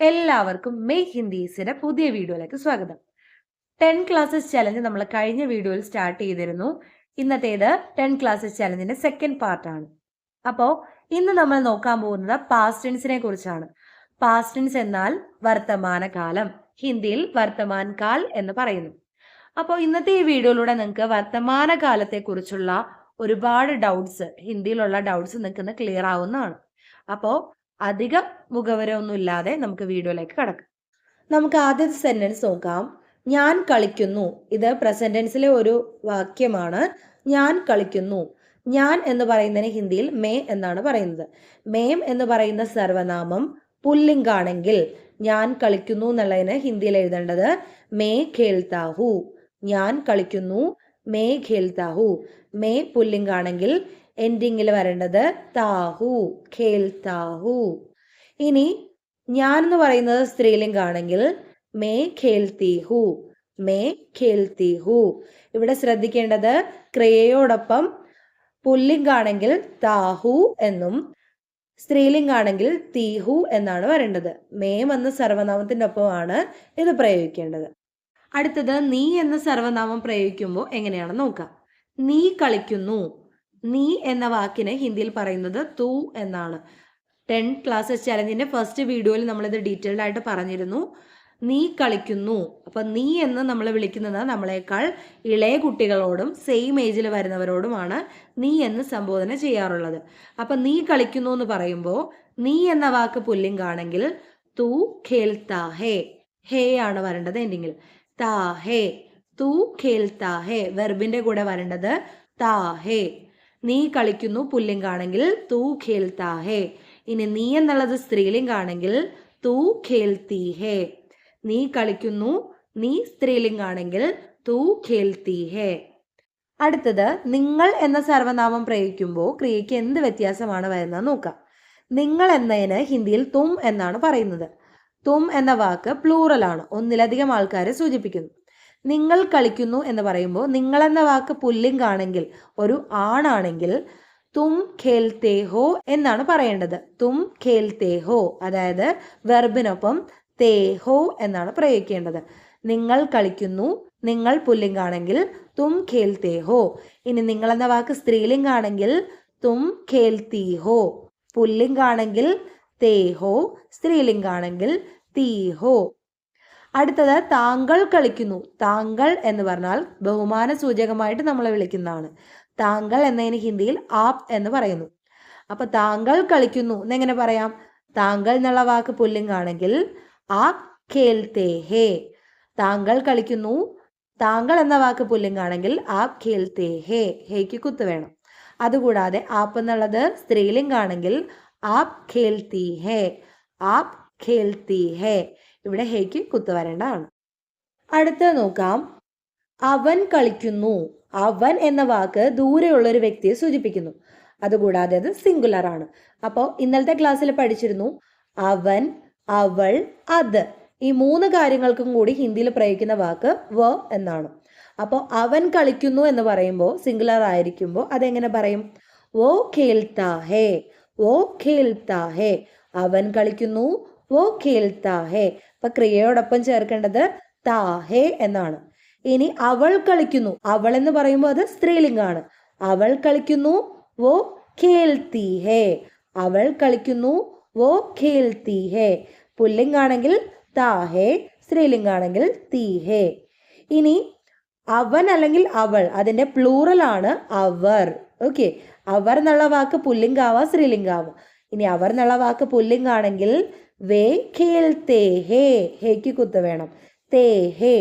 എല്ലാവർക്കും മെയ് ഹിന്ദീസിന്റെ പുതിയ വീഡിയോയിലേക്ക് സ്വാഗതം. ടെൻ ക്ലാസ്സസ് ചലഞ്ച് നമ്മൾ കഴിഞ്ഞ വീഡിയോയിൽ സ്റ്റാർട്ട് ചെയ്തിരുന്നു. ഇന്നത്തേത് ടെൻ ക്ലാസ്സസ് ചലഞ്ചിന്റെ സെക്കൻഡ് പാർട്ടാണ് അപ്പോൾ ഇന്ന് നമ്മൾ നോക്കാൻ പോകുന്നത് പാസ്റ്റ് ടെൻസിനെ കുറിച്ചാണ്. പാസ്റ്റ് ടെൻസ് എന്നാൽ വർത്തമാനകാലം ഹിന്ദിയിൽ വർത്തമാൻ കാൽ എന്ന് പറയുന്നു. അപ്പോൾ ഇന്നത്തെ ഈ വീഡിയോയിലൂടെ നിങ്ങൾക്ക് വർത്തമാനകാലത്തെക്കുറിച്ചുള്ള ഒരുപാട് ഡൗട്ട്സ് ഹിന്ദിയിലുള്ള ഡൗട്ട്സ് നിങ്ങൾക്ക് ക്ലിയർ ആവുന്നതാണ്. അപ്പോൾ അധികം മുഖവരമൊന്നും ഇല്ലാതെ നമുക്ക് വീഡിയോയിലേക്ക് കടക്കാം. നമുക്ക് ആദ്യത്തെ സെന്റൻസ് നോക്കാം. ഞാൻ കളിക്കുന്നു. ഇത് പ്രസന്റൻസിലെ ഒരു വാക്യമാണ്. ഞാൻ കളിക്കുന്നു. ഞാൻ എന്ന് പറയുന്നതിന് ഹിന്ദിയിൽ മേ എന്നാണ് പറയുന്നത്. മേം എന്ന് പറയുന്ന സർവനാമം പുല്ലിംഗാണെങ്കിൽ ഞാൻ കളിക്കുന്നു എന്നുള്ളതിന് ഹിന്ദിയിൽ എഴുതേണ്ടത് മേ ഖേൽതാഹു. ഞാൻ കളിക്കുന്നു. മേ ഖേൽതാഹു. മേ പുല്ലിംഗാണെങ്കിൽ എൻഡിങ്ങിൽ വരേണ്ടത് താഹു ഖേൽ താഹു. ഇനി ഞാൻ എന്ന് പറയുന്നത് സ്ത്രീലിംഗാണെങ്കിൽ മേ ഖേൽത്തി ഹു മേ ഖേൽത്തി ഹു ഇവിടെ ശ്രദ്ധിക്കേണ്ടത് ക്രിയയോടൊപ്പം പുല്ലിംഗാണെങ്കിൽ താഹു എന്നും സ്ത്രീലിംഗാണെങ്കിൽ തീഹു എന്നാണ് വരേണ്ടത്. മേം എന്ന സർവനാമത്തിന്റെ ഒപ്പമാണ് ഇത് പ്രയോഗിക്കേണ്ടത്. അടുത്തത് നീ എന്ന സർവനാമം പ്രയോഗിക്കുമ്പോൾ എങ്ങനെയാണെന്ന് നോക്കാം. നീ കളിക്കുന്നു നീ എന്ന വാക്കിന് ഹിന്ദിയിൽ പറയുന്നത് തു എന്നാണ്. ടെൻ ക്ലാസ് ചലഞ്ചിന്റെ ഫസ്റ്റ് വീഡിയോയിൽ നമ്മളിത് ഡീറ്റെയിൽഡ് ആയിട്ട് പറഞ്ഞിരുന്നു. നീ കളിക്കുന്നു. അപ്പൊ നീ എന്ന് നമ്മൾ വിളിക്കുന്നത് നമ്മളെക്കാൾ ഇളയ കുട്ടികളോടും സെയിം ഏജിൽ വരുന്നവരോടുമാണ് നീ എന്ന് സംബോധന ചെയ്യാറുള്ളത്. അപ്പൊ നീ കളിക്കുന്നു എന്ന് പറയുമ്പോൾ നീ എന്ന വാക്ക് പുല്ലിംഗാണെങ്കിൽ തൂ ഖേൽത്താ ഹേ. ഹേ ആണ് വരേണ്ടത് എൻഡിങ്ങിൽ താ ഹേ. തൂ ഖേൽത്താ ഹേ. വെർബിന്റെ കൂടെ വരേണ്ടത് താ ഹേ. നീ കളിക്കുന്നു പുല്ലിംഗാണെങ്കിൽ തൂ ഖേൽത്താ ഹേ ഇനി നീ എന്നുള്ളത് സ്ത്രീലിംഗാണെങ്കിൽ തൂ ഖേൽത്തി ഹേ നീ കളിക്കുന്നു നീ സ്ത്രീലിംഗാണെങ്കിൽ തൂ ഖേൽത്തി ഹേ അടുത്തത് നിങ്ങൾ എന്ന സർവനാമം പ്രയോഗിക്കുമ്പോൾ ക്രിയയ്ക്ക് എന്ത് വ്യത്യാസമാണ് വരുന്നത് നോക്കാം. നിങ്ങൾ എന്നതിന് ഹിന്ദിയിൽ തും എന്നാണ് പറയുന്നത്. തും എന്ന വാക്ക് പ്ലൂറൽ ആണ്. ഒന്നിലധികം ആൾക്കാരെ സൂചിപ്പിക്കുന്നു. നിങ്ങൾ കളിക്കുന്നു എന്ന് പറയുമ്പോൾ നിങ്ങൾ എന്ന വാക്ക് പുല്ലിംഗാണെങ്കിൽ ഒരു ആണാണെങ്കിൽ തും ഖേൽത്തേ ഹോ എന്നാണ് പറയേണ്ടത്. തും ഖേൽത്തേ ഹോ അതായത് വെർബിനൊപ്പം തേ ഹോ എന്നാണ് പ്രയോഗിക്കേണ്ടത്. നിങ്ങൾ കളിക്കുന്നു നിങ്ങൾ പുല്ലിംഗാണെങ്കിൽ തും ഖേൽത്തേ ഹോ. ഇനി നിങ്ങൾ എന്ന വാക്ക് സ്ത്രീലിംഗാണെങ്കിൽ തും ഖേൽത്തി ഹോ. പുല്ലിംഗാണെങ്കിൽ തേ ഹോ സ്ത്രീലിംഗാണെങ്കിൽ തീ ഹോ. അടുത്തത് താങ്കൾ കളിക്കുന്നു. താങ്കൾ എന്ന് പറഞ്ഞാൽ ബഹുമാന സൂചകമായിട്ട് നമ്മൾ വിളിക്കുന്നതാണ്. താങ്കൾ എന്നതിന് ഹിന്ദിയിൽ ആപ് എന്ന് പറയുന്നു. അപ്പൊ താങ്കൾ കളിക്കുന്നു എന്നെങ്ങനെ പറയാം? താങ്കൾ എന്നുള്ള വാക്ക് പുല്ലിംഗാണെങ്കിൽ ആപ് ഖേൽത്തേ ഹേ താങ്കൾ കളിക്കുന്നു. താങ്കൾ എന്ന വാക്ക് പുല്ലിംഗാണെങ്കിൽ ആപ് ഖേൽത്തേ ഹേ ഹേക്ക് കുത്ത് വേണം. അതുകൂടാതെ ആപ്പ് എന്നുള്ളത് സ്ത്രീലിംഗാണെങ്കിൽ ആപ് ഖേൽത്തി ഹേ ആപ് ഖേൽത്തി ഹേ ഇവിടെ ഹേക്ക് കുത്ത് വരേണ്ടതാണ് അടുത്തത് നോക്കാം. അവൻ കളിക്കുന്നു. അവൻ എന്ന വാക്ക് ദൂരെയുള്ള ഒരു വ്യക്തിയെ സൂചിപ്പിക്കുന്നു. അതുകൂടാതെ അത് സിംഗുലർ ആണ്. അപ്പോൾ ഇന്നലത്തെ ക്ലാസ്സിൽ പഠിച്ചിരുന്നു അവൻ അവൾ അത്. ഈ മൂന്ന് കാര്യങ്ങൾക്കും കൂടി ഹിന്ദിയിൽ പ്രയോഗിക്കുന്ന വാക്ക് വ എന്നാണ്. അപ്പോൾ അവൻ കളിക്കുന്നു എന്ന് പറയുമ്പോൾ സിംഗുലർ ആയിരിക്കുമ്പോൾ അതെങ്ങനെ പറയും? ഓ ഖേൽത്താ ഹേ ഓ ഖേൽത്താ ഹേ. അവൻ കളിക്കുന്നു ഓ ഖേൽത്താ ഹേ. അപ്പൊ ക്രിയയോടൊപ്പം ചേർക്കേണ്ടത് താഹേ എന്നാണ്. ഇനി അവൾ കളിക്കുന്നു. അവൾ എന്ന് പറയുമ്പോൾ അത് സ്ത്രീലിംഗാണ്. അവൾ കളിക്കുന്നു വോ ഖേൽത്തി ഹേ. അവൾ കളിക്കുന്നു വോ ഖേൽത്തി ഹേ. പുല്ലിംഗാണെങ്കിൽ താഹേ സ്ത്രീലിംഗാണെങ്കിൽ തീഹേ ഇനി അവൻ അല്ലെങ്കിൽ അവൾ അതിന്റെ പ്ലൂറൽ ആണ് അവർ. ഓക്കെ അവർ എന്നുള്ള വാക്ക് പുല്ലിംഗാവാം സ്ത്രീലിംഗാവാം. ഇനി അവർ എന്നുള്ള വാക്ക് പുല്ലിംഗാണെങ്കിൽ വേ ഖേൽത്തേ ഹേ ഹേക്ക് കുത്ത് വേണം. തേ ഹേ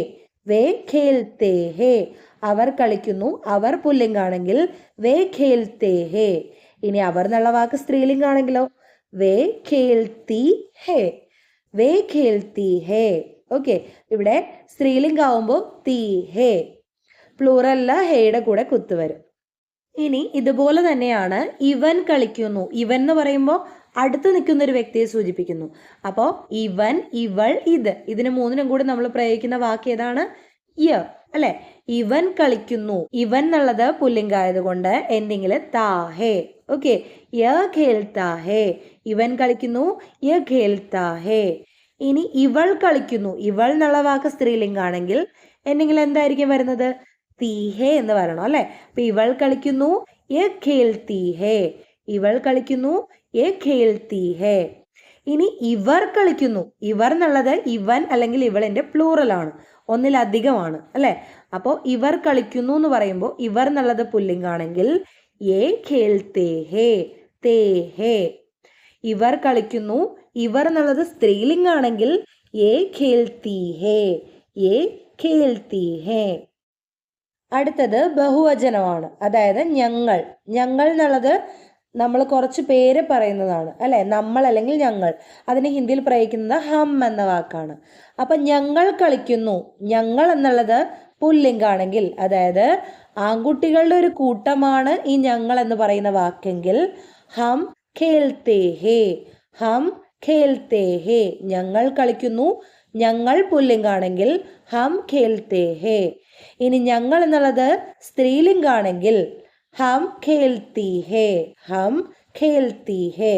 വേ ഖേൽത്തേ ഹേ. അവർ കളിക്കുന്നു അവർ പുല്ലിംഗാണെങ്കിൽ വേ ഖേൽത്തേ ഹേ. ഇനി അവർ എന്നുള്ള വാക്ക് സ്ത്രീലിംഗാണെങ്കിലോ? വേ ഖേൽത്തി ഹേ വേ ഖേൽത്തി ഹേ. ഓക്കെ ഇവിടെ സ്ത്രീലിംഗാവുമ്പോൾ തീ ഹേ. പ്ലൂറല്ല ഹേയുടെ കൂടെ കുത്തു വരും. ഇനി ഇതുപോലെ തന്നെയാണ് ഇവൻ കളിക്കുന്നു. ഇവൻ എന്ന് പറയുമ്പോൾ അടുത്ത് നിൽക്കുന്ന ഒരു വ്യക്തിയെ സൂചിപ്പിക്കുന്നു. അപ്പോൾ ഇവൻ ഇവൾ ഇത്. ഇതിന് മൂന്നിനും കൂടി നമ്മൾ പ്രയോഗിക്കുന്ന വാക്ക് ഏതാണ്? യ. അല്ലെ? ഇവൻ കളിക്കുന്നു. ഇവൻ എന്നുള്ളത് പുല്ലിംഗായതുകൊണ്ട് എന്തെങ്കിലും താഹേ. ഓക്കെ. യ ഖേൽത്താ ഹേ ഇവൻ കളിക്കുന്നു. യ ഖേൽത്താ ഹേ ഇനി ഇവൾ കളിക്കുന്നു. ഇവൾ എന്നുള്ള വാക്ക് സ്ത്രീലിംഗാണെങ്കിൽ എന്തെങ്കിലും എന്തായിരിക്കും വരുന്നത്? തീഹേ എന്ന് പറയണം അല്ലെ? അപ്പൊ ഇവൾ കളിക്കുന്നു. യ ഖേൽ തീഹേ ഇവൾ കളിക്കുന്നു. യെ ഖേൽത്തി ഹേ. ഇനി ഇവർ കളിക്കുന്നു. ഇവർ എന്നുള്ളത് ഇവൻ അല്ലെങ്കിൽ ഇവളിന്റെ പ്ലൂറൽ ആണ്. ഒന്നിലധികമാണ് അല്ലെ? അപ്പോൾ ഇവർ കളിക്കുന്നു എന്ന് പറയുമ്പോൾ ഇവർ എന്നുള്ളത് പുല്ലിംഗാണെങ്കിൽ യേ ഖേൽത്തേ ഹേ തേ ഹേ. ഇവർ കളിക്കുന്നു. ഇവർ എന്നുള്ളത് സ്ത്രീലിംഗാണെങ്കിൽ യേ ഖേൽത്തി ഹേ യേ ഖേൽത്തി ഹേ. അടുത്തത് ബഹുവചനമാണ്. അതായത് ഞങ്ങൾ. ഞങ്ങൾ എന്നുള്ളത് നമ്മൾ കുറച്ച് പേര് പറയുന്നതാണ് അല്ലെ? നമ്മൾ അല്ലെങ്കിൽ ഞങ്ങൾ. അതിന് ഹിന്ദിയിൽ പ്രയോഗിക്കുന്നത് ഹം എന്ന വാക്കാണ്. അപ്പൊ ഞങ്ങൾ കളിക്കുന്നു. ഞങ്ങൾ എന്നുള്ളത് പുല്ലിംഗാണെങ്കിൽ അതായത് ആൺകുട്ടികളുടെ ഒരു കൂട്ടമാണ് ഈ ഞങ്ങൾ എന്ന് പറയുന്ന വാക്കെങ്കിൽ ഹം ഖേൽത്തേ ഹേ ഹം ഖേൽത്തേ ഹേ. ഞങ്ങൾ കളിക്കുന്നു. ഞങ്ങൾ പുല്ലിംഗാണെങ്കിൽ ഹം ഖേൽത്തേ ഹേ. ഇനി ഞങ്ങൾ എന്നുള്ളത് സ്ത്രീലിംഗാണെങ്കിൽ ഹം ഖേൽത്തി ഹേ ഹം ഖേൽത്തി ഹേ.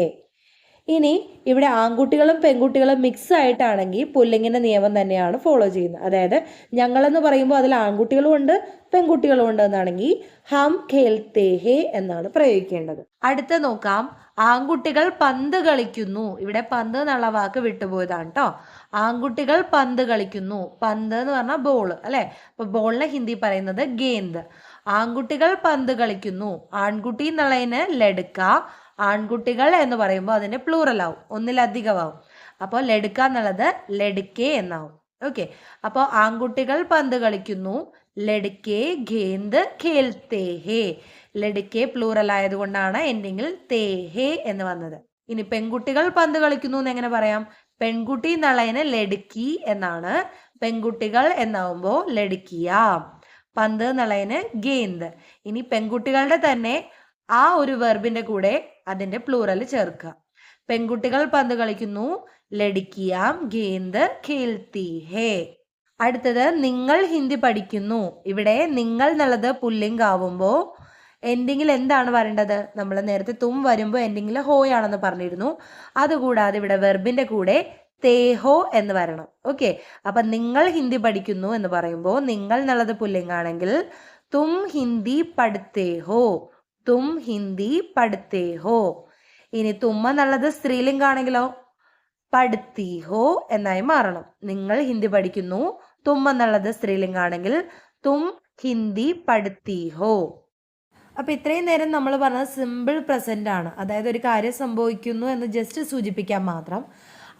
ഇനി ഇവിടെ ആൺകുട്ടികളും പെൺകുട്ടികളും മിക്സ് ആയിട്ടാണെങ്കിൽ പുല്ലിങ്ങിന്റെ നിയമം തന്നെയാണ് ഫോളോ ചെയ്യുന്നത്. അതായത് ഞങ്ങളെന്ന് പറയുമ്പോൾ അതിൽ ആൺകുട്ടികളും ഉണ്ട് പെൺകുട്ടികളും ഉണ്ട് എന്നാണെങ്കിൽ ഹം ഖേൽത്തേ ഹേ എന്നാണ് പ്രയോഗിക്കേണ്ടത്. അടുത്ത നോക്കാം. ആൺകുട്ടികൾ പന്ത് കളിക്കുന്നു. ഇവിടെ പന്ത് എന്നുള്ള വാക്ക് വിട്ടുപോയതാണ് കേട്ടോ ആൺകുട്ടികൾ പന്ത് കളിക്കുന്നു. പന്ത് എന്ന് പറഞ്ഞാൽ ബോൾ അല്ലെ? അപ്പൊ ബോളിനെ ഹിന്ദി പറയുന്നത് ഗേന്ത് ആൺകുട്ടികൾ പന്ത് കളിക്കുന്നു. ആൺകുട്ടി എന്നുള്ളതിന് ലടുക്ക ആൺകുട്ടികൾ എന്ന് പറയുമ്പോൾ അതിന് പ്ലൂറൽ ആവും. ഒന്നിലധികം ആവും അപ്പോൾ ലടുക്ക എന്നുള്ളത് ലടുക്കേ എന്നാവും. ഓക്കെ അപ്പോൾ ആൺകുട്ടികൾ പന്ത് കളിക്കുന്നു. ലടുക്കെ ഖേന്ത് ഖേൽത്തേ ഹേ ലടുക്കെ പ്ലൂറൽ ആയതുകൊണ്ടാണ് എൻഡിങ്ങിൽ തേഹേ എന്ന് വന്നത്. ഇനി പെൺകുട്ടികൾ പന്ത് കളിക്കുന്നു എന്ന് എങ്ങനെ പറയാം? പെൺകുട്ടി എന്നുള്ളതിന് ലടുക്കി എന്നാണ്. പെൺകുട്ടികൾ എന്നാവുമ്പോൾ ലടുക്കിയ പന്ത് എന്നുള്ളതിന് ഗെയിന്ത് ഇനി പെൺകുട്ടികളുടെ തന്നെ ആ ഒരു വെർബിന്റെ കൂടെ അതിന്റെ പ്ലൂറൽ ചേർക്കുക. പെൺകുട്ടികൾ പന്ത് കളിക്കുന്നു. ലടിക്കിയാം ഗേന്ത് ഖേൽത്തി ഹേ. അടുത്തത് നിങ്ങൾ ഹിന്ദി പഠിക്കുന്നു. ഇവിടെ നിങ്ങൾ എന്നുള്ളത് പുല്ലിംഗാവുമ്പോൾ എൻഡിങ്ങിൽ എന്താണ് വരേണ്ടത് നമ്മൾ നേരത്തെ തും വരുമ്പോൾ എൻഡിങ്ങിൽ ഹോയാണെന്ന് പറഞ്ഞിരുന്നു. അതുകൂടാതെ ഇവിടെ വെർബിന്റെ കൂടെ തേഹോ എന്ന് വരണം. ഓക്കെ അപ്പൊ നിങ്ങൾ ഹിന്ദി പഠിക്കുന്നു എന്ന് പറയുമ്പോൾ നിങ്ങൾ എന്നുള്ളത് പുല്ലിംഗാണെങ്കിൽ തും ഹിന്ദി പഠിത്തേ ഹോ തും ഹിന്ദി പഠിത്തേ ഹോ ഇനി തുമ്മ എന്നുള്ളത് സ്ത്രീലിംഗാണെങ്കിലോ പഠിത്തി ഹോ എന്നായി മാറണം. നിങ്ങൾ ഹിന്ദി പഠിക്കുന്നു തുമ്മ എന്നുള്ളത് സ്ത്രീലിംഗാണെങ്കിൽ തും ഹിന്ദി പഠിത്തി ഹോ അപ്പൊ ഇത്രയും നേരം നമ്മൾ പറഞ്ഞത് സിമ്പിൾ പ്രസന്റ് ആണ്. അതായത് ഒരു കാര്യം സംഭവിക്കുന്നു എന്ന് ജസ്റ്റ് സൂചിപ്പിക്കാൻ മാത്രം.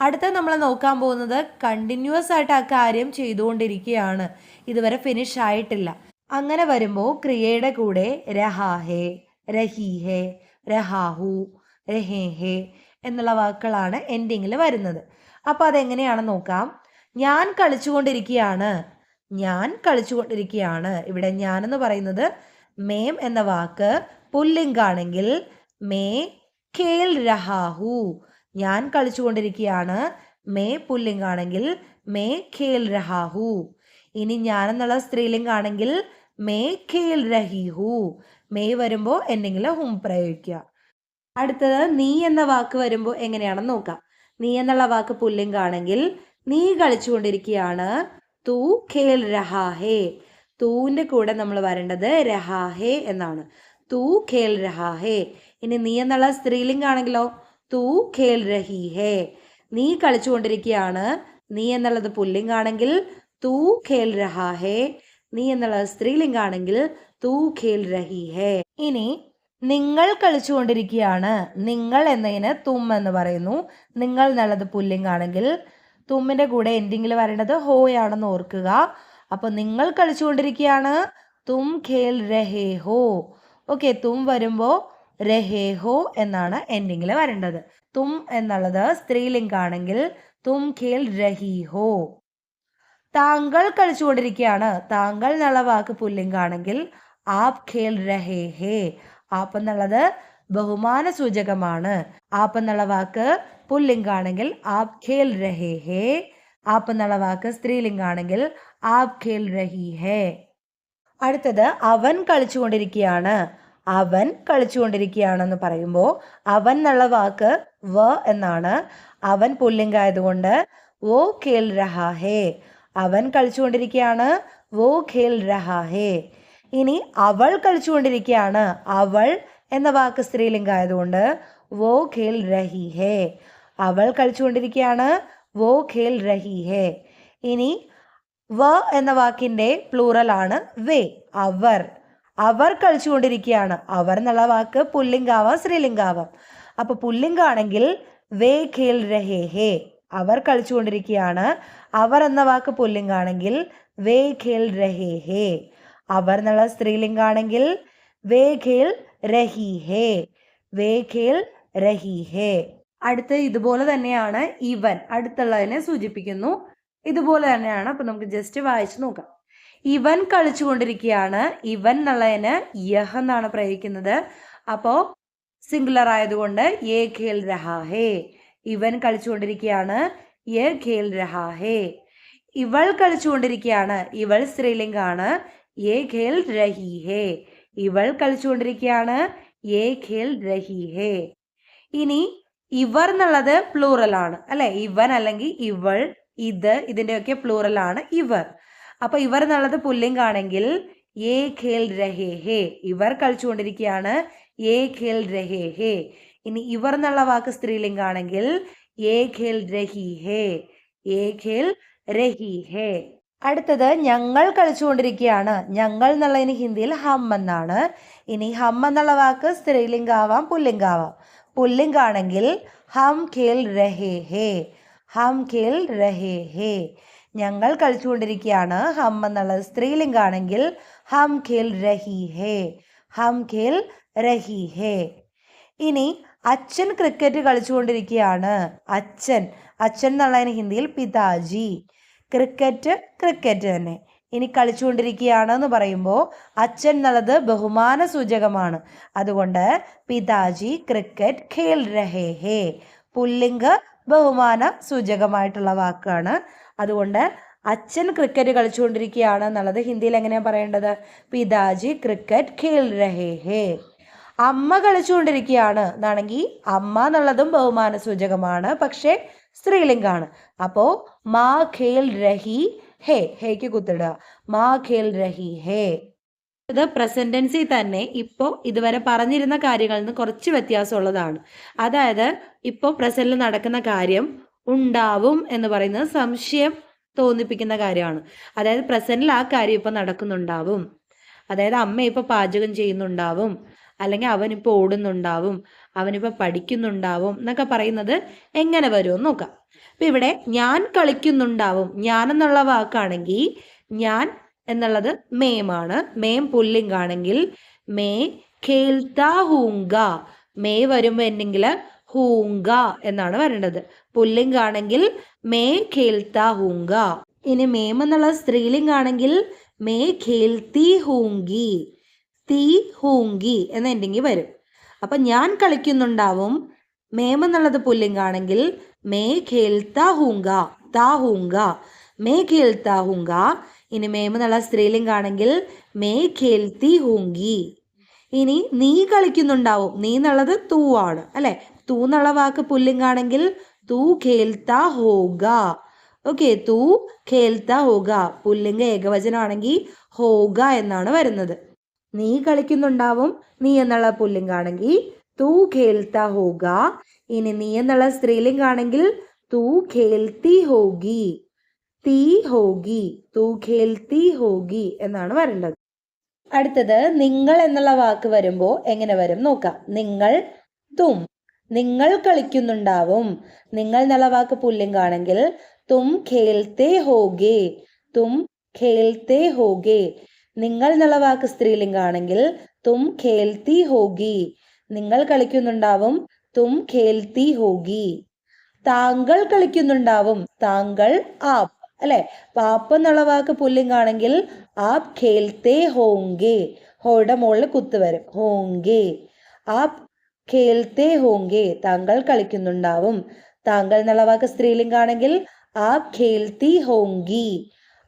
അടുത്ത നമ്മൾ നോക്കാൻ പോകുന്നത് കണ്ടിന്യൂസ് ആയിട്ട് ആ കാര്യം ചെയ്തുകൊണ്ടിരിക്കുകയാണ്. ഇതുവരെ ഫിനിഷ് ആയിട്ടില്ല. അങ്ങനെ വരുമ്പോൾ ക്രിയയുടെ കൂടെ രഹാഹേ രഹീഹേ രഹാഹു രഹേഹേ എന്നുള്ള വാക്കുകളാണ് എൻഡിങ്ങിൽ വരുന്നത്. അപ്പോൾ അതെങ്ങനെയാണെന്ന് നോക്കാം? ഞാൻ കളിച്ചുകൊണ്ടിരിക്കുകയാണ്. ഞാൻ കളിച്ചുകൊണ്ടിരിക്കുകയാണ്. ഇവിടെ ഞാൻ എന്ന് പറയുന്നത് മേം എന്ന വാക്ക് പുല്ലിംഗാണെങ്കിൽ മേ ഖേൽ രഹാഹു. ഞാൻ കളിച്ചുകൊണ്ടിരിക്കുകയാണ്. മേ പുല്ലിംഗാണെങ്കിൽ മേ ഖേൽ രഹാഹു ഇനി ഞാൻ എന്നുള്ള സ്ത്രീലിംഗാണെങ്കിൽ മേ ഖേൽ രഹിഹു മേ വരുമ്പോൾ എന്തെങ്കിലും ഹും പ്രയോഗിക്കുക. അടുത്തത് നീ എന്ന വാക്ക് വരുമ്പോൾ എങ്ങനെയാണെന്ന് നോക്കാം. നീ എന്നുള്ള വാക്ക് പുല്ലിംഗാണെങ്കിൽ നീ കളിച്ചുകൊണ്ടിരിക്കുകയാണ്. തൂ ഖേൽ രഹാഹേ തൂവിന്റെ കൂടെ നമ്മൾ വരേണ്ടത് രഹാഹേ എന്നാണ്. തൂ ഖേൽ രഹാഹേ ഇനി നീ എന്നുള്ള സ്ത്രീലിംഗാണെങ്കിലോ തൂ ഖേൽ രഹി ഹേ നീ കളിച്ചുകൊണ്ടിരിക്കുകയാണ്. നീ എന്നുള്ളത് പുല്ലിംഗാണെങ്കിൽ തൂ ഖേൽ രഹാ ഹേ നീ എന്നുള്ളത് സ്ത്രീലിംഗാണെങ്കിൽ തൂ ഖേൽ രഹി ഹേ ഇനി നിങ്ങൾ കളിച്ചുകൊണ്ടിരിക്കുകയാണ്. നിങ്ങൾ എന്നതിന് തും എന്ന് പറയുന്നു. നിങ്ങൾ എന്നുള്ളത് പുല്ലിംഗാണെങ്കിൽ തുമ്മിന്റെ കൂടെ എൻഡിങ്ങിൽ വരേണ്ടത് ഹോയാണെന്ന് ഓർക്കുക. അപ്പോൾ നിങ്ങൾ കളിച്ചുകൊണ്ടിരിക്കുകയാണ്. തും ഖേൽ രഹേ ഹോ ഓക്കെ തും വരുമ്പോൾ രഹേ ഹോ എന്നാണ് എൻഡിങ്ങിൽ വരേണ്ടത്. തും എന്നുള്ളത് സ്ത്രീലിംഗാണെങ്കിൽ തും ഖേൽ രഹി ഹോ താങ്കൾ കളിച്ചുകൊണ്ടിരിക്കുകയാണ്. താങ്കൾ എന്നുള്ള വാക്ക് പുല്ലിംഗാണെങ്കിൽ ആപ് ഖേൽ രഹേ ഹേ ആപ്പ് എന്നുള്ളത് ബഹുമാന സൂചകമാണ്. ആപ്പ് എന്നുള്ള വാക്ക് പുല്ലിംഗാണെങ്കിൽ ആപ് ഖേൽ രഹേ ഹേ ആപ്പ് എന്നുള്ള വാക്ക് സ്ത്രീലിംഗാണെങ്കിൽ ആപ് ഖേൽ രഹി ഹേ അടുത്തത് അവൻ കളിച്ചുകൊണ്ടിരിക്കുകയാണ്. അവൻ കളിച്ചുകൊണ്ടിരിക്കുകയാണെന്ന് പറയുമ്പോൾ അവൻ എന്നുള്ള വാക്ക് വ എന്നാണ്. അവൻ പുല്ലിംഗായതുകൊണ്ട് വോ ഖേൽ രഹാ ഹേ. അവൻ കളിച്ചുകൊണ്ടിരിക്കുകയാണ് വോ ഖേൽ രഹാ ഹേ. ഇനി അവൾ കളിച്ചുകൊണ്ടിരിക്കുകയാണ് അവൾ എന്ന വാക്ക് സ്ത്രീലിംഗായതുകൊണ്ട് വോ ഖേൽ രഹി ഹേ. അവൾ കളിച്ചുകൊണ്ടിരിക്കുകയാണ് വോ ഖേൽ രഹി ഹേ. ഇനി വ എന്ന വാക്കിന്റെ പ്ലൂറലാണ് വേ അവർ. അവർ കളിച്ചുകൊണ്ടിരിക്കുകയാണ്. അവർ എന്നുള്ള വാക്ക് പുല്ലിംഗാവാം സ്ത്രീലിംഗാവാം. അപ്പോൾ പുല്ലിംഗാണെങ്കിൽ വേ ഖേൽ രഹേ ഹേ. അവർ കളിച്ചുകൊണ്ടിരിക്കുകയാണ്. അവർ എന്ന വാക്ക് പുല്ലിംഗാണെങ്കിൽ വേ ഖേൽ രഹേ ഹേ. അവർ എന്നുള്ള സ്ത്രീലിംഗാണെങ്കിൽ വേ ഖേൽ രഹി ഹേ. വേ ഖേൽ രഹി ഹേ. അടുത്ത് ഇതുപോലെ തന്നെയാണ് ഇവൻ. അടുത്തുള്ളതിനെ സൂചിപ്പിക്കുന്നു. ഇതുപോലെ തന്നെയാണ്. അപ്പൊ നമുക്ക് ജസ്റ്റ് വായിച്ചു നോക്കാം. ഇവൻ കളിച്ചുകൊണ്ടിരിക്കുകയാണ്. ഇവൻ എന്നുള്ളതിന് യഹ എന്നാണ് പ്രയോഗിക്കുന്നത്. അപ്പോ സിംഗുലർ ആയതുകൊണ്ട് യേ ഖേൽ രഹാ ഹേ. ഇവൻ കളിച്ചുകൊണ്ടിരിക്കുകയാണ്. യേ ഖേൽ രഹാ ഹേ. ഇവൾ കളിച്ചുകൊണ്ടിരിക്കുകയാണ്. ഇവൾ സ്ത്രീലിംഗാണ്. യേ ഖേൽ രഹി ഹേ. ഇവൾ കളിച്ചുകൊണ്ടിരിക്കുകയാണ്. യേ ഖേൽ രഹി ഹേ. ഇനി ഇവർ എന്നുള്ളത് പ്ലൂറൽ ആണ്. അല്ലെ? ഇവൻ അല്ലെങ്കിൽ ഇവൾ ഇത് ഇതിന്റെയൊക്കെ പ്ലൂറൽ ആണ് ഇവർ. അപ്പൊ ഇവർ എന്നുള്ളത് പുല്ലിംഗാണെങ്കിൽ ഏ ഖേൽ രഹേ ഹേ. ഇവർ കളിച്ചുകൊണ്ടിരിക്കുകയാണ് ഏ ഖേൽ രഹേ ഹേ. ഇനി ഇവർ എന്നുള്ള വാക്ക് സ്ത്രീലിംഗാണെങ്കിൽ ഏ ഖേൽ രഹി ഹേ. ഏ ഖേൽ രഹി ഹേ. അടുത്തത് ഞങ്ങൾ കളിച്ചുകൊണ്ടിരിക്കുകയാണ് ഞങ്ങൾ എന്നുള്ളതിന് ഹിന്ദിയിൽ ഹം എന്നാണ്. ഇനി ഹം എന്നുള്ള വാക്ക് സ്ത്രീലിംഗാവാം പുല്ലിംഗാവാം. പുല്ലിംഗാണെങ്കിൽ ഹം ഖേൽ രഹേ ഹേ. ഹം ഖേൽ രഹേ ഹേ. ഞങ്ങൾ കളിച്ചുകൊണ്ടിരിക്കുകയാണ്. ഹം എന്നുള്ളത് സ്ത്രീലിംഗാണെങ്കിൽ ഹം ഖേൽ രഹി ഹേ. ഹം ഖേൽ രഹി ഹേ. ഇനി അച്ഛൻ ക്രിക്കറ്റ് കളിച്ചുകൊണ്ടിരിക്കുകയാണ്. അച്ഛൻ. അച്ഛൻ എന്നുള്ളതിന് ഹിന്ദിയിൽ പിതാജി. ക്രിക്കറ്റ് ക്രിക്കറ്റ് തന്നെ. ഇനി കളിച്ചുകൊണ്ടിരിക്കുകയാണ് എന്ന് പറയുമ്പോൾ അച്ഛൻ എന്നുള്ളത് ബഹുമാന സൂചകമാണ്. അതുകൊണ്ട് പിതാജി ക്രിക്കറ്റ് ഖേൽ രഹേ ഹേ. പുല്ലിംഗ് ബഹുമാന സൂചകമായിട്ടുള്ള വാക്കാണ് അതുകൊണ്ട് അച്ഛൻ ക്രിക്കറ്റ് കളിച്ചുകൊണ്ടിരിക്കുകയാണ് എന്നുള്ളത് ഹിന്ദിയിൽ എങ്ങനെയാണ് പറയേണ്ടത്? പിതാജി ക്രിക്കറ്റ് ഖേൽ രഹേ ഹേ. അമ്മ കളിച്ചുകൊണ്ടിരിക്കുകയാണ്. എന്നാണെങ്കിൽ അമ്മ എന്നുള്ളതും ബഹുമാന സൂചകമാണ്. പക്ഷേ സ്ത്രീലിംഗാണ്. അപ്പോൾ മാ ഖേൽ രഹി ഹേ. ഹേക്ക് കുത്തിടുക. മാ ഖേൽ രഹി ഹേ. ഇത് പ്രസന്റൻസി തന്നെ ഇപ്പോൾ ഇതുവരെ പറഞ്ഞിരുന്ന കാര്യങ്ങളിൽ നിന്ന് കുറച്ച് വ്യത്യാസമുള്ളതാണ്. അതായത് ഇപ്പോൾ പ്രസന്റിൽ നടക്കുന്ന കാര്യം ഉണ്ടാവും എന്ന് പറയുന്നത് സംശയം തോന്നിപ്പിക്കുന്ന കാര്യമാണ്. അതായത് പ്രസന്റിൽ ആ കാര്യം ഇപ്പൊ നടക്കുന്നുണ്ടാവും. അതായത് അമ്മ ഇപ്പൊ പാചകം ചെയ്യുന്നുണ്ടാവും. അല്ലെങ്കിൽ അവനിപ്പോൾ ഓടുന്നുണ്ടാവും. അവനിപ്പോൾ പഠിക്കുന്നുണ്ടാവും എന്നൊക്കെ പറയുന്നത് എങ്ങനെ വരുമെന്ന് നോക്കാം. അപ്പം ഇവിടെ ഞാൻ കളിക്കുന്നുണ്ടാവും. ഞാൻ എന്നുള്ള വാക്കാണെങ്കിൽ ഞാൻ എന്നുള്ളത് മേമാണ് മേം പുല്ലിംഗ് ആണെങ്കിൽ മേ കേൾത്താ ഹൂങ്ക മേ വരുമ്പോൾ എന്നെങ്കിൽ ഹൂങ്ക എന്നാണ് വരേണ്ടത്. പുല്ലിംഗാണെങ്കിൽ മേ ഖേൽത്ത ഹൂങ്ക. ഇനി മേം എന്നുള്ള സ്ത്രീലിംഗ് ആണെങ്കിൽ മേ ഖേൽത്തി ഹൂങ്കി. തീ ഹൂങ്കി എന്ന എൻഡിങ് വരും. അപ്പം ഞാൻ കളിക്കുന്നുണ്ടാവും മേം എന്നുള്ളത് പുല്ലിംഗാണെങ്കിൽ മേ ഖേൽത്ത ഹൂങ്ക താ ഹൂങ്ക. മേ ഖേൽത്ത ഹൂങ്ക. ഇനി മേം എന്നുള്ള സ്ത്രീലിംഗ് ആണെങ്കിൽ മേ ഖേൽത്തി ഹൂങ്കി. ഇനി നീ കളിക്കുന്നുണ്ടാവും. നീ എന്നുള്ളത് തൂ ആണ് അല്ലെ? തൂ എന്നുള്ള വാക്ക് പുല്ലിംഗാണെങ്കിൽ തൂ ഖേൽത്ത ഹോഗ. ഓക്കെ തൂ ഖേൽത്ത ഹോഗ. പുല്ലിംഗ ഏകവചനമാണെങ്കിൽ ഹോഗ എന്നാണ് വരുന്നത്. നീ കളിക്കുന്നുണ്ടാവും നീ എന്നുള്ള പുല്ലിംഗാണെങ്കിൽ തൂ ഖേൽത്ത ഹോഗ. ഇനി നീ എന്നുള്ള സ്ത്രീലിംഗാണെങ്കിൽ തൂ ഖേൽത്തി ഹോഗി. തീ ഹോഗി തൂ ഖേൽത്തി ഹോഗി എന്നാണ് വരേണ്ടത്. അടുത്തത് നിങ്ങൾ എന്നുള്ള വാക്ക് വരുമ്പോൾ എങ്ങനെ വരും നോക്കാം. നിങ്ങൾ തും. നിങ്ങൾ കളിക്കുന്നുണ്ടാവും. നിങ്ങൾ എന്നുള്ള വാക്ക് പുല്ലിംഗാണെങ്കിൽ തും ഖേൽത്തേ ഹോഗേ തും ഖേൽത്തേ ഹോഗേ. നിങ്ങൾ എന്നുള്ള വാക്ക് സ്ത്രീലിംഗാണെങ്കിൽ തും ഖേൽത്തി ഹോഗി. നിങ്ങൾ കളിക്കുന്നുണ്ടാവും തും ഖേൽത്തി ഹോഗി. താങ്കൾ കളിക്കുന്നുണ്ടാവും താങ്കൾ ആപ്. അല്ലെ? പാപ്പ എന്നുള്ള വാക്ക് പുല്ലിംഗാണെങ്കിൽ ആപ് ഖേൽത്തേ ഹോങ്കേ. ഹോയുടെ മുകളിൽ കുത്ത് വരും ഹോങ്കേ. ആപ്പ് ഖേൽത്തേ ഹോങ്കേ താങ്കൾ കളിക്കുന്നുണ്ടാവും. താങ്കൾ എന്നുള്ള സ്ത്രീലിംഗാണെങ്കിൽ ആപ് ഖേൽത്തി ഹോങ്കി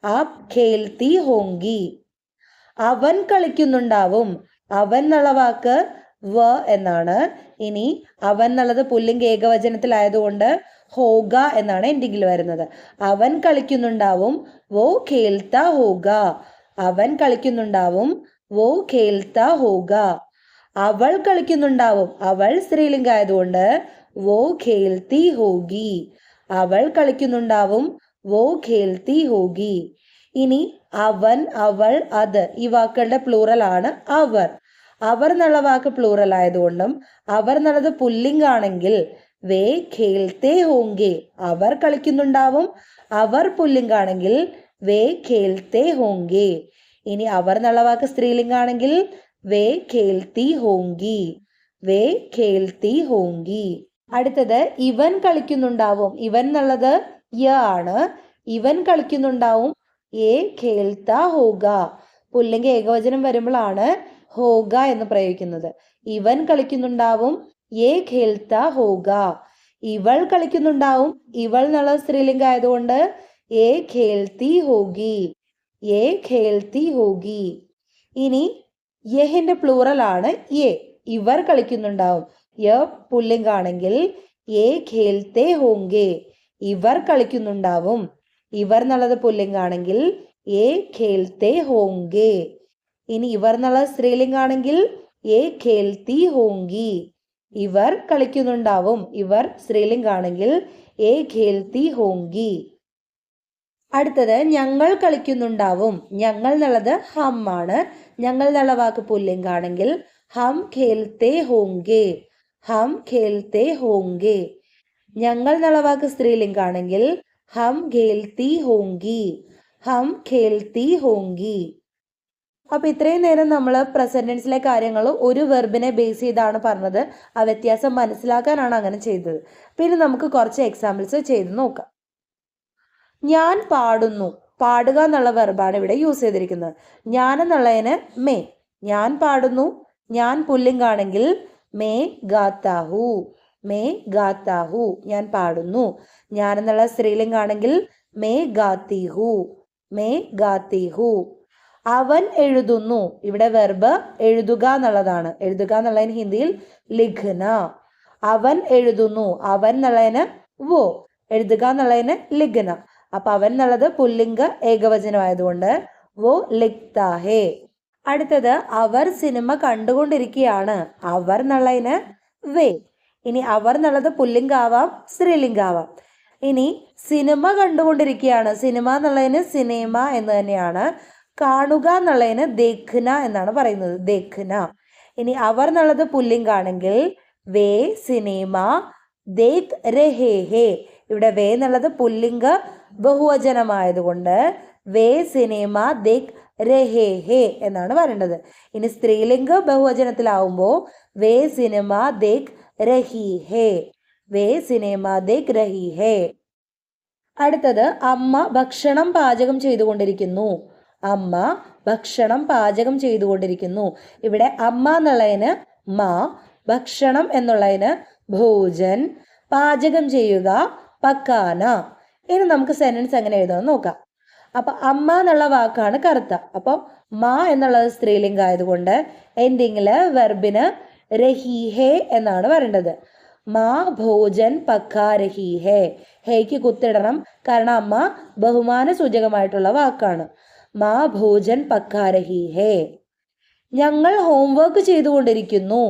ആപ് ഖേൽത്തി ഹോങ്കി. അവൻ കളിക്കുന്നുണ്ടാവും. അവൻ എന്നുള്ള വ എന്നാണ്. ഇനി അവൻ എന്നുള്ളത് പുല്ലിംഗ ഏകവചനത്തിലായതുകൊണ്ട് ഹോഗ എന്നാണ് എൻഡിങ്ങിൽ വരുന്നത്. അവൻ കളിക്കുന്നുണ്ടാവും. വോ ഖേൽത്ത ഹോഗ. അവൻ കളിക്കുന്നുണ്ടാവും. വോ ഖേൽത്ത ഹോഗ. അവൾ കളിക്കുന്നുണ്ടാവും. അവൾ സ്ത്രീലിംഗ ആയതുകൊണ്ട് വോ ഖേൽത്തി ഹോഗി. അവൾ കളിക്കുന്നുണ്ടാവും. വോ ഖേൽത്തി ഹോഗി. ഇനി അവൻ അവൾ അത് ഈ വാക്കുകളുടെ പ്ലൂറൽ ആണ് അവർ. അവർ എന്നുള്ള വാക്ക് പ്ലൂറൽ ആയതുകൊണ്ടും അവർ എന്നുള്ളത് പുല്ലിംഗാണെങ്കിൽ വേ ഖേൽത്തേ ഹോങ്കെ. അവർ കളിക്കുന്നുണ്ടാവും. അവർ പുല്ലിംഗാണെങ്കിൽ വേ ഖേൽത്തേ ഹോങ്കെ. ഇനി അവർ എന്നുള്ള വാക്ക് സ്ത്രീലിംഗാണെങ്കിൽ വേ ഖേൽത്തി ഹോങ്കി വേ ഖേൽത്തി ഹോങ്കി. അടുത്തത് ഇവൻ കളിക്കുന്നുണ്ടാവും. ഇവൻ എന്നുള്ളത് യ ആണ്. ഇവൻ കളിക്കുന്നുണ്ടാവും. ഏ ഖേൽത്ത ഹോഗ. പുല്ലിംഗ ഏകവചനം വരുമ്പോഴാണ് ഹോഗ എന്ന് പ്രയോഗിക്കുന്നത്. ഇവൻ കളിക്കുന്നുണ്ടാവും. ഏ ഖേൽത്ത ഹോഗ. ഇവൾ കളിക്കുന്നുണ്ടാവും. ഇവൾ എന്നുള്ള സ്ത്രീലിംഗ ആയതുകൊണ്ട് ഏ ഖേൽത്തി ഹോഗി. ഏ ഖേൽത്തി ഹോഗി. ഇനി യഹിന്റെ പ്ലൂറൽ ആണ് എ ഇവർ കളിക്കുന്നുണ്ടാവും. യ പുല്ലിംഗാണെങ്കിൽ എ ഖേൽത്തെ ഹോങ്കെ ഇവർ കളിക്കുന്നുണ്ടാവും. ഇവർ എന്നുള്ളത് പുല്ലിംഗാണെങ്കിൽ എ ഖേൽത്തെ ഹോങ്കെ ഇനി ഇവർ എന്നുള്ളത് സ്ത്രീലിംഗാണെങ്കിൽ എ ഖേൽത്തി ഹോങ്കി ഇവർ കളിക്കുന്നുണ്ടാവും. ഇവർ സ്ത്രീലിംഗാണെങ്കിൽ എ ഖേൽത്തി ഹോങ്കി അടുത്തത് ഞങ്ങൾ കളിക്കുന്നുണ്ടാവും. ഞങ്ങൾ എന്നുള്ളത് ഹം ആണ്. ഞങ്ങൾ എന്നുള്ള വാക്ക് പുല്ലിംഗാണെങ്കിൽ ഹം ഖേൽത്തെ ഹോങ്കെ. ഹം ഖേൽത്തെ ഹോങ്കെ. ഞങ്ങൾ എന്നുള്ള വാക്ക് സ്ത്രീലിംഗാണെങ്കിൽ ഹം ഖേൽത്തി ഹോങ്കി. ഹം ഖേൽത്തി ഹോങ്കി. അപ്പൊ ഇത്രയും നേരം നമ്മൾ പ്രസന്റൻസിലെ കാര്യങ്ങൾ ഒരു വെർബിനെ ബേസ് ചെയ്താണ് പറഞ്ഞത്. ആ വ്യത്യാസം മനസ്സിലാക്കാനാണ് അങ്ങനെ ചെയ്തത്. പിന്നെ നമുക്ക് കുറച്ച് എക്സാമ്പിൾസ് ചെയ്ത് നോക്കാം. ഞാൻ പാടുന്നു. പാടുക എന്നുള്ള വെർബാണ് ഇവിടെ യൂസ് ചെയ്തിരിക്കുന്നത്. ഞാൻ എന്നുള്ളതിന് മേ. ഞാൻ പാടുന്നു. ഞാൻ പുല്ലിംഗാണെങ്കിൽ മേ ഗാത്താഹു. മേ ഗാത്താഹു. ഞാൻ പാടുന്നു. ഞാൻ എന്നുള്ള സ്ത്രീലിംഗാണെങ്കിൽ മേ ഗാത്തിഹു. മേ ഗാത്തിഹു. അവൻ എഴുതുന്നു. ഇവിടെ വെർബ് എഴുതുക എന്നുള്ളതാണ്. എഴുതുക എന്നുള്ളതിന് ഹിന്ദിയിൽ ലിഖന. അവൻ എഴുതുന്നു. അവൻ എന്നുള്ളതിന് വോ. എഴുതുക എന്നുള്ളതിന് ലിഖ്ന. അപ്പൊ അവൻ എന്നുള്ളത് പുല്ലിംഗ ഏകവചനമായതുകൊണ്ട്. വോ ലിഖ്താഹേ അടുത്തത് അവർ സിനിമ കണ്ടുകൊണ്ടിരിക്കുകയാണ്. അവർ എന്നുള്ളതിന് വേ. ഇനി അവർ എന്നുള്ളത് പുല്ലിംഗാവാം സ്ത്രീലിംഗാവാം. ഇനി സിനിമ കണ്ടുകൊണ്ടിരിക്കുകയാണ്. സിനിമ എന്നുള്ളതിന് സിനിമ എന്ന് തന്നെയാണ്. കാണുക എന്നുള്ളതിന് ദേഖ്ന എന്നാണ് പറയുന്നത്. ദേഖ്ന ഇനി അവർ എന്നുള്ളത് പുല്ലിംഗാണെങ്കിൽ വേ സിനിമ ദേഖ് രഹേ ഹേ ഇവിടെ വേ എന്നുള്ളത് പുല്ലിംഗ ബഹുവചനമായതുകൊണ്ട് വേ സിനിമ ദിക് രഹേ ഹേ എന്നാണ് പറയേണ്ടത് ഇനി സ്ത്രീലിംഗ ബഹുവചനത്തിലാവുമ്പോൾ വേ സിനിമ ദിക് രഹി ഹേ വേ സിനിമ ദിക് രഹി ഹേ. അടുത്തത് അമ്മ ഭക്ഷണം പാചകം ചെയ്തുകൊണ്ടിരിക്കുന്നു. അമ്മ ഭക്ഷണം പാചകം ചെയ്തുകൊണ്ടിരിക്കുന്നു. ഇവിടെ അമ്മ എന്നുള്ളതിന് മാ ഭക്ഷണം എന്നുള്ളതിന് ഭോജൻ പാചകം ചെയ്യുക പക്കാന. ഇനി നമുക്ക് സെന്റൻസ് എങ്ങനെ എഴുതാമെന്ന് നോക്കാം. അപ്പൊ അമ്മ എന്നുള്ള വാക്കാണ് കറുത്ത. അപ്പൊ മാ എന്നുള്ളത് സ്ത്രീലിംഗ ആയതുകൊണ്ട് എൻഡിങ്ങിൽ വെർബിന് രഹി ഹേ എന്നാണ് വരേണ്ടത്. മാ ഭോജൻ പക്കാ രഹി ഹേ ഹേക്ക് കുത്തിടണം കാരണം അമ്മ ബഹുമാന സൂചകമായിട്ടുള്ള വാക്കാണ്. മാ ഭോജൻ പക്കാ രഹി ഹേ ഞങ്ങൾ ഹോംവർക്ക് ചെയ്തുകൊണ്ടിരിക്കുന്നു.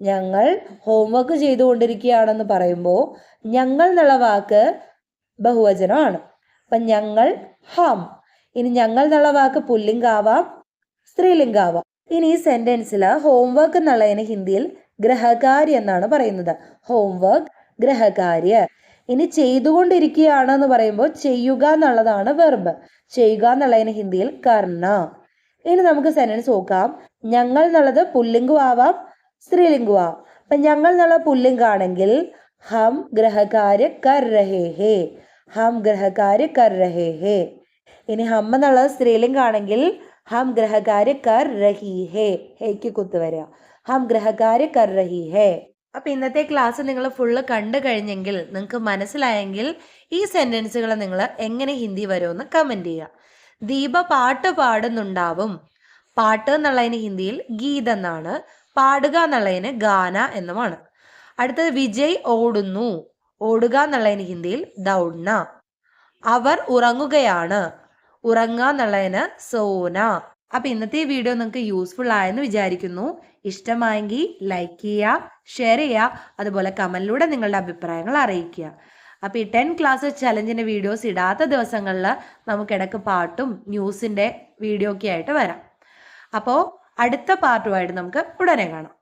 ഞങ്ങൾ ഹോംവർക്ക് ചെയ്തുകൊണ്ടിരിക്കുകയാണെന്ന് പറയുമ്പോൾ ഞങ്ങൾ എന്നുള്ള വാക്ക് ബഹുവചനമാണ്. അപ്പം ഞങ്ങൾ ഹം. ഇനി ഞങ്ങൾ എന്നുള്ള വാക്ക് പുല്ലിംഗാവാം സ്ത്രീലിംഗാവാം. ഇനി ഈ സെന്റൻസിൽ ഹോംവർക്ക് എന്നുള്ളതിന് ഹിന്ദിയിൽ ഗ്രഹകാരി എന്നാണ് പറയുന്നത്. ഹോംവർക്ക് ഗ്രഹകാര്യ. ഇനി ചെയ്തുകൊണ്ടിരിക്കുകയാണ് എന്ന് പറയുമ്പോൾ ചെയ്യുക എന്നുള്ളതാണ് വെർബ് ചെയ്യുക എന്നുള്ളതിന് ഹിന്ദിയിൽ കർണ. ഇനി നമുക്ക് സെന്റൻസ് നോക്കാം. ഞങ്ങൾ എന്നുള്ളത് പുല്ലിംഗു ആവാം സ്ത്രീലിംഗു ആവാം അപ്പൊ ഞങ്ങൾ എന്നുള്ള പുല്ലിംഗാണെങ്കിൽ ഹം ഗ്രഹകാര്യ കർ രഹേ ഹേ ഹം ഗ്രഹകാര്യ കർ രഹേ ഹേ ഇനി ഹം എന്നുള്ളത് സ്ത്രീലിംഗാണെങ്കിൽ ഹം ഗ്രഹകാര്യ കർ രഹി ഹേ ഹേക്ക് കുത്തു വരിക. ഹം ഗ്രഹകാര്യ കർ രഹി ഹേ അപ്പൊ ഇന്നത്തെ ക്ലാസ് നിങ്ങൾ ഫുള്ള് കണ്ടു കഴിഞ്ഞെങ്കിൽ നിങ്ങൾക്ക് മനസ്സിലായെങ്കിൽ ഈ സെന്റൻസുകൾ നിങ്ങൾ എങ്ങനെ ഹിന്ദി വരുമെന്ന് കമന്റ് ചെയ്യുക. ദീപ പാട്ട് പാടുന്നുണ്ടാവും. പാട്ട് എന്നുള്ളതിന് ഹിന്ദിയിൽ ഗീത് എന്നാണ്. പാടുക എന്നുള്ളതിന് ഗാന എന്നുമാണ്. അടുത്തത് വിജയ് ഓടുന്നു. ഓടുക എന്നുള്ളതിന് ഹിന്ദിയിൽ ദൗഡ്ന. അവർ ഉറങ്ങുകയാണ്. ഉറങ്ങുക എന്നുള്ളതിന് സോന. അപ്പൊ ഇന്നത്തെ ഈ വീഡിയോ നിങ്ങൾക്ക് യൂസ്ഫുൾ ആയെന്ന് വിചാരിക്കുന്നു. ഇഷ്ടമായെങ്കിൽ ലൈക്ക് ചെയ്യുക ഷെയർ ചെയ്യുക അതുപോലെ കമന്റിലൂടെ നിങ്ങളുടെ അഭിപ്രായങ്ങൾ അറിയിക്കുക. അപ്പോൾ ഈ ടെൻ ക്ലാസ് ചലഞ്ചിന്റെ വീഡിയോസ് ഇടാത്ത ദിവസങ്ങളിൽ നമുക്കിടക്ക് പാട്ടും ന്യൂസിന്റെ വീഡിയോ ഒക്കെ ആയിട്ട് വരാം. അപ്പോൾ അടുത്ത പാർട്ടുമായിട്ട് നമുക്ക് ഉടനെ കാണാം.